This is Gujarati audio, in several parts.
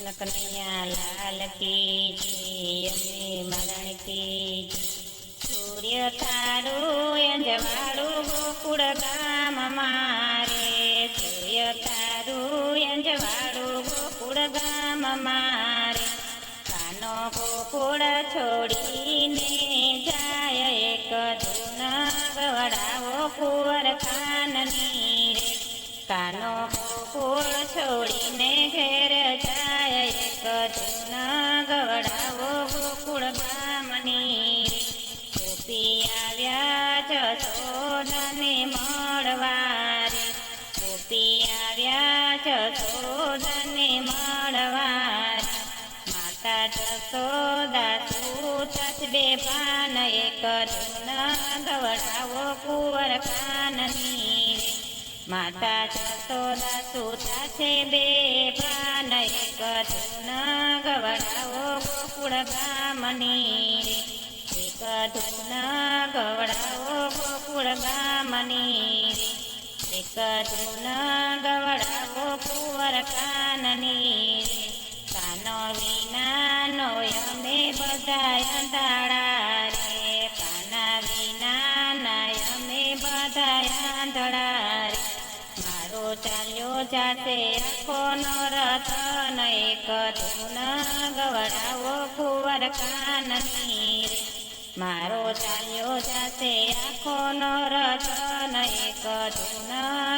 કૃષ્ણ કનૈયા લાલ કી જય મરણ કી સૂર્ય તારું જવાળું ગોકુળ ગામ મારે સૂર્ય તારું જવાળું ગોકુળ ગામ મારે કાનો ગોકુળ છોડીને જાય એક ધૂન ગવડાવો કુંવર કાનની રે કાનો ગોકુળ છોડીને ઘેર સૂતસ બે પાન એક ગવડાવો કુંવર કાનની માતા જશોદા સૂતા છે બે પાન એક ગવડાવો ગોકુળ બ્રાહ્મણી એક ધૂન ગવડાવો ગોકુળ બ્રાહ્મણી એક ધૂન ગવડાવો કુંવર કાનની બધા અંધાડા રે. કાના વિના નાયમે બધા આંધળા રે. મારો ચાલ્યો જાતે આખો નો રતન એક ગવડાવો કુંવર કાનની મારો ચાલ્યો જાતે આખો નો રતન એક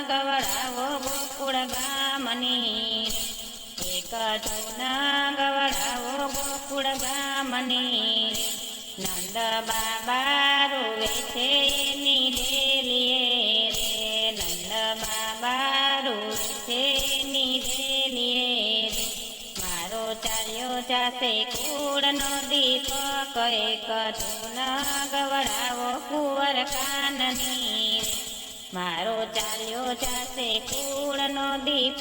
ગવડાવો ગોકુળ રે એક ધૂન ગવડાવો ગોકુળ ગામની નંદ બાબા રોવે ડેલીએ રે નંદ બાબા રોવે છે એની ડેલીએ રે મારો ચાલ્યો જાશે કુળનો ગવડાવો કુંવર કાનની મારો ચાલ્યો જાશે કુળનો દીપ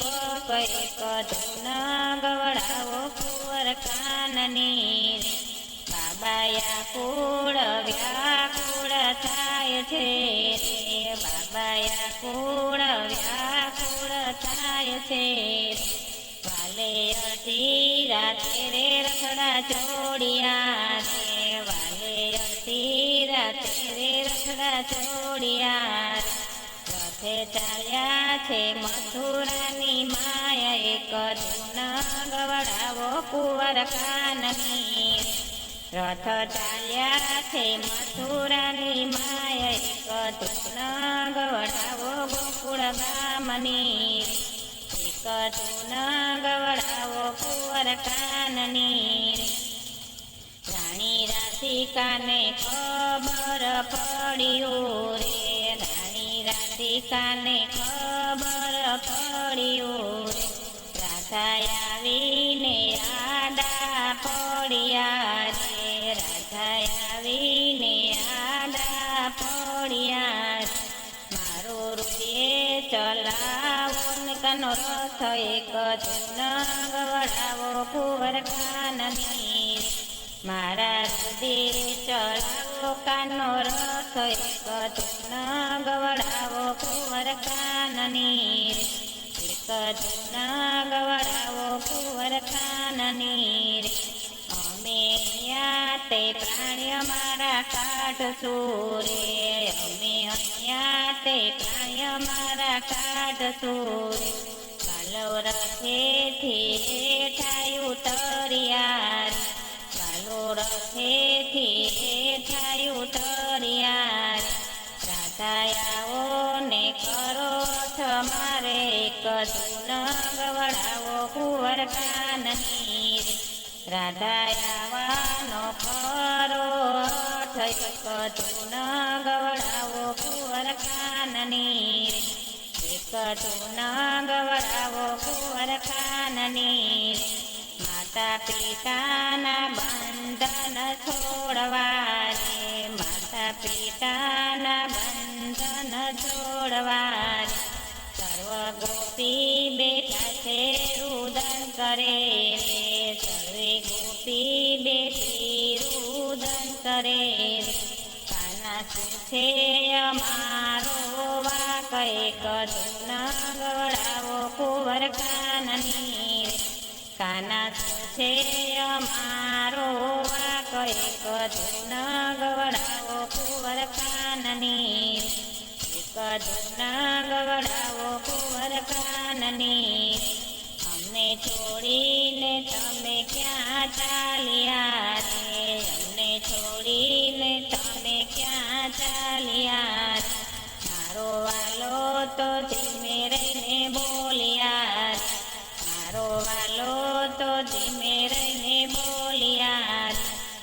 એક ધૂન ગવડાવો કુંવર કાનની રે બાબાયા કુળ વ્યાકુળ થાય છે બાબાયા કુળ વ્યાકુળ થાય છે વાલે અડધી રાતે રે રખડા ચોડિયા રે. વાલે અડધી રાતે રે રખડા ચોડિયા રથે ચાલ્યા છે મથુરાની માયા એક ધૂન ગવડાવો કુંવર કાનની રથ ચાલ્યા છે મથુરાની માયા એક ધૂન ગવડાવો ગોકુળ ગામની. એક ધૂન ગવડાવો કુંવર કાનની રાણી રાધિકાને ખબર પડ્યું રાધિકાને ખબર પડ્યો રાધા આવીને આડા પડ્યા રે. રાધા આવીને આડા પડ્યા મારો રૂપિયે ચલાવો કનો રથ એક ધૂન ગવડાવો કુંવર કાનની મારા રૂપિયે ચલાવો કાનો રસ એક ધૂન ગવડાવો કુંવર કાનની. એક ધૂન ગવડાવો કુંવર કાનની. અમે તે પ્રાણી અમારા કાઢશું રે. અમે અહીંયા તે પ્રાણી અમારા કાઢશું રે. વાલો રથેથી હેઠાય તરિયાર. વાલો રથેથી એક ધૂન ગવડાવો કુંવર કાનની રાધાયાવાનો પરો અર્થ એક ન ગવડાવો કુંવર કાનની એક ધૂન ગવડાવો કુંવર કાનની માતા પિતાના બંધન છોડવા રે માતા પિતાના બંધન છોડવા ગોપી બેઠા છે, રુદન કરે રે સર્વે ગોપી બેઠી, રુદન કરે રે કાના છે અમારો વાક, એક ધૂન ગવડાવો કુંવર કાનની. રે કાના શું છે અમારો વાક, એક ધૂન ગવડાવો કુંવર કાનની. રે ધૂન ધીમે રહીને બોલ્યા,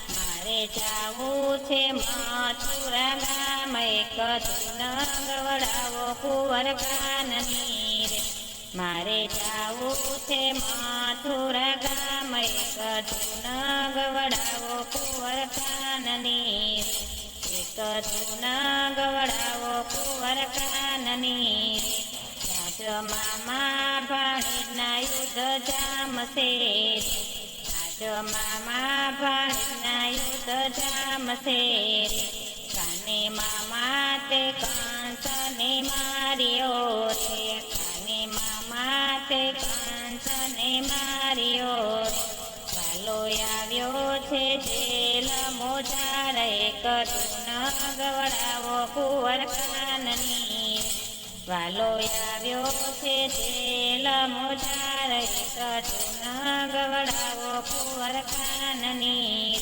મારે જાવું છે મથુરા ગામ, એક ધૂન ગવડાવો કુંવર કાનની રે મારે જાવું છે મથુરા ગામ, એક ગવડાવો કુંવર કાનની રે. એક ગવડાવો કુંવર કાનની. રાજ મામા ભાણીના યુદ્ધ જામશે રે. રાજ મામા ભાણીના યુદ્ધ જામશે રે. કાને મામા તે કંસને માર્યો રે કાને મામા તે કંસને માર્યો રે. વાલો છે જેલ એક ધૂન ગવડાવો કુંવર કાનની રે. વાલો આવ્યો છે જેલ મોજાર એક ધૂન ગવડાવો કુંવર કાનની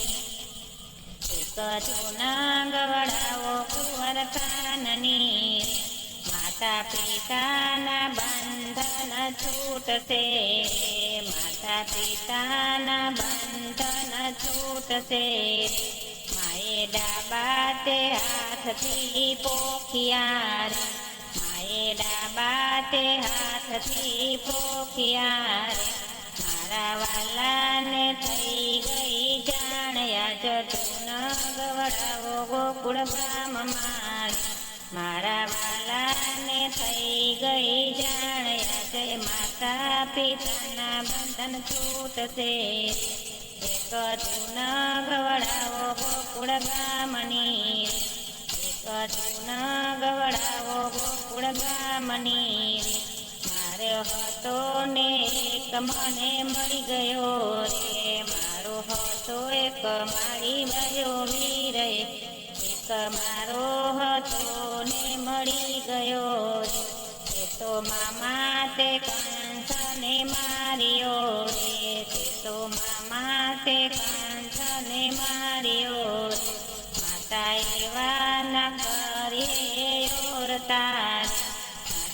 જૂના ગવડાવો કુંવર કાનની માતા પિતાના બંધન છૂટશે, માતા પિતાના બંધન છૂટશે. માએ ડાબા તે હાથથી પોખિયા રે. માએ તે હાથથી પોખિયા. મારા વાલાને થઈ ગઈ જાણ્યા જ તું ગવડાવો ગોકુળ બ્રાહ્મમાં મારા વાલાને થઈ ગઈ જાણ્યા જય માતા પિતાના બંધન છૂટશે એક તું ગવડાવો ગોકુળ ગામની એક જૂન ગવડાવો ગોકુળ ગામની મારે હતો ને એક મને મળી ગયો રે મારો હતો એક મારી ગયો વીર. એક મારો હતો ને મળી ગયો રે તે તો મામા તે કંસને માર્યો રે તે તો મામા તે કંસને ઓરતા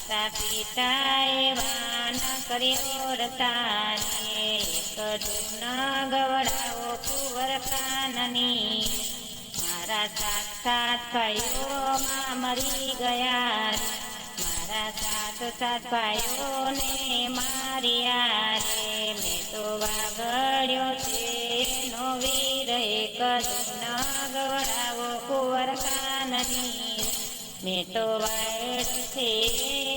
માતા પિતા વાન કર્યો રતાને. એક ધૂન ગવડાવો કુંવર કાનની મારા સાક્ષાત ભાઈઓમાં મરી ગયા. મારા સાત સાત ભાઈઓને માર્યા રે. મેં તો વાગડ્યો તો વાડ છે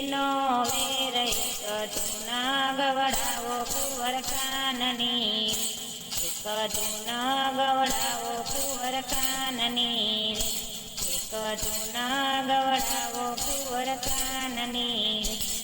નો વેર એક ગવડાવો કુંવર કાનની કદુના ગવડાવો કુંવર કાનની કદુના ગવડાવો કુંવર કાનની